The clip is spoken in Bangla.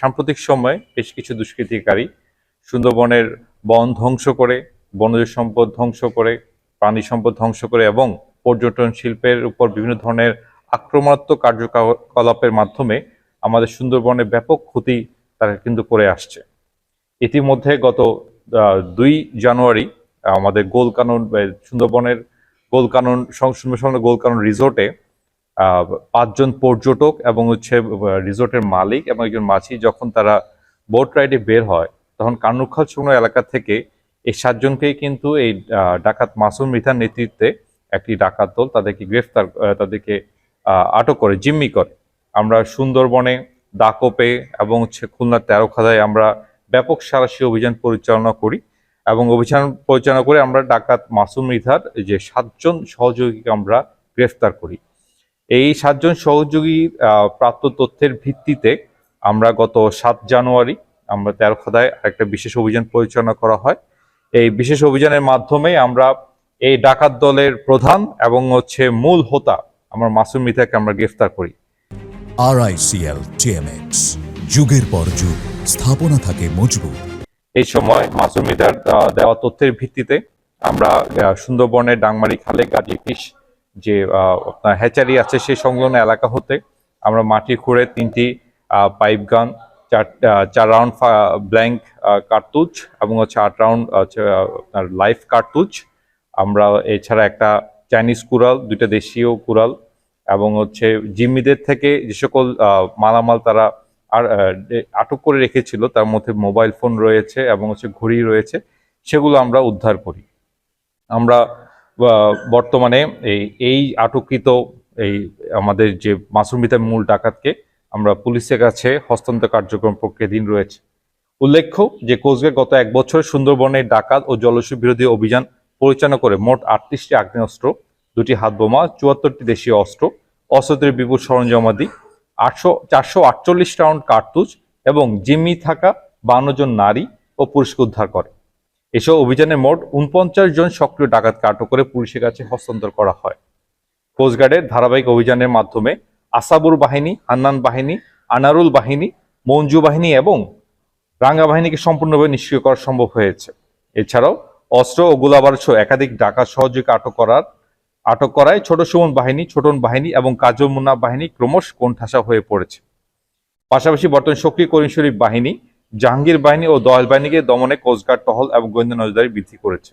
সাম্প্রতিক সময়ে বেশ কিছু দুষ্কৃতিকারী সুন্দরবনের বন ধ্বংস করে, বনজ সম্পদ ধ্বংস করে, প্রাণী সম্পদ ধ্বংস করে এবং পর্যটন শিল্পের উপর বিভিন্ন ধরনের আক্রমণাত্মক কার্যকলাপের মাধ্যমে আমাদের সুন্দরবনে ব্যাপক ক্ষতি তারা কিন্তু করে আসছে। ইতিমধ্যে গত দুই জানুয়ারি আমাদের গোলকানন সুন্দরবনের গোলকানন সুন্দরবন গোলকানন রিসোর্টে পাঁচজন পর্যটক এবং হচ্ছে রিসোর্টের মালিক এবং একজন মাঝি যখন তারা বোট রাইডে বের হয়, তখন কানুখাল সংলগ্ন এলাকা থেকে এই সাতজনকেই কিন্তু এই ডাকাত মাসুম মৃধার নেতৃত্বে একটি ডাকাত দল তাদেরকে গ্রেফতার তাদেরকে আটক করে, জিম্মি করে। আমরা সুন্দরবনে দাকোপে এবং হচ্ছে খুলনার তেরোখাদায় আমরা ব্যাপক সারাশি অভিযান পরিচালনা করি এবং অভিযান পরিচালনা করে আমরা ডাকাত মাসুম মৃধার যে সাতজন সহযোগীকে আমরা গ্রেফতার করি। এই সাতজন সহযোগী প্রাপ্ত তথ্যের ভিত্তিতে আমরা গত সাত জানুয়ারি আমরা তেরোখাদায় একটা বিশেষ অভিযান পরিচালনা করা হয়। এই বিশেষ অভিযানের মাধ্যমে আমরা এই ডাকাত দলের প্রধান এবং হচ্ছে মূল হোতা আমরা মাসুম মিথাকে আমরা গ্রেফতার করি। আরআইসিএল টিএমএক্স যুগের পর যুগ স্থাপনা থাকে মজবুত। এই সময় মাসুম আহ, দেওয়া তথ্যের ভিত্তিতে আমরা সুন্দরবনের ডাংমারি খালে গাজী ফিশ যে আপনার হ্যাচারি আছে সেই সংলগ্ন এলাকা হতে আমরা মাটি খুঁড়ে তিনটি পাইপ গান, চার চার রাউন্ড ব্ল্যাঙ্ক কার্তুজ এবং হচ্ছে আট রাউন্ড আপনার লাইফ কার্তুজ। আমরা এছাড়া একটা চাইনিজ কুড়াল, দুইটা দেশীয় কুড়াল এবং হচ্ছে জিম্মিদের থেকে যে সকল মালামাল তারা আর আটক করে রেখেছিল, তার মধ্যে মোবাইল ফোন রয়েছে এবং হচ্ছে ঘড়ি রয়েছে, সেগুলো আমরা উদ্ধার করি। আমরা বর্তমানে এই এই আটককৃত এই আমাদের যে মাসুম মাসুমিতার মূল ডাকাতকে আমরা পুলিশের কাছে হস্তান্তর কার্যক্রম প্রক্রিয়াধীন রয়েছে। উল্লেখ্য যে কোচবিহার গত এক বছর সুন্দরবনের ডাকাত ও জলস্যু বিরোধী অভিযান পরিচালনা করে মোট আটত্রিশটি আগ্নেয়াস্ত্র, দুটি হাত বোমা চুয়াত্তরটি দেশীয় অস্ত্র, অস্ত্রের বিপুল সরঞ্জামাদি, আটশো, চারশো আটচল্লিশ রাউন্ড কার্তুজ এবং জিম্মি থাকা বান্ন জন নারী ও পুরুষকে উদ্ধার করে। এসব অভিযানে মোট উনপঞ্চাশ জন সক্রিয় ডাকাতকে আটক করে পুলিশের কাছে হস্তান্তর করা হয়। কোস্টগার্ডের ধারাবাহিক অভিযানের মাধ্যমে আসাবুর বাহিনী, হান্নান বাহিনী, আনারুল বাহিনী, মঞ্জু বাহিনী এবং রাঙ্গা বাহিনীকে সম্পূর্ণভাবে নিষ্ক্রিয় করা সম্ভব হয়েছে। এছাড়াও অস্ত্র ও গোলাবারুদ সহ একাধিক ডাকাত সহযোগী আটক করার, আটক করায় ছোট সুমন বাহিনী, ছোটন বাহিনী এবং কাজল মুন্না বাহিনী ক্রমশ কোণঠাসা হয়ে পড়েছে। পাশাপাশি বর্তমান সক্রিয় করিম শরীফ বাহিনী জাহাঙ্গীর বাহিনী ও দয়াল বাহিনীকে দমনে কোস্টগার্ড টহল এবং গোয়েন্দা নজরদারি বৃদ্ধি করেছে।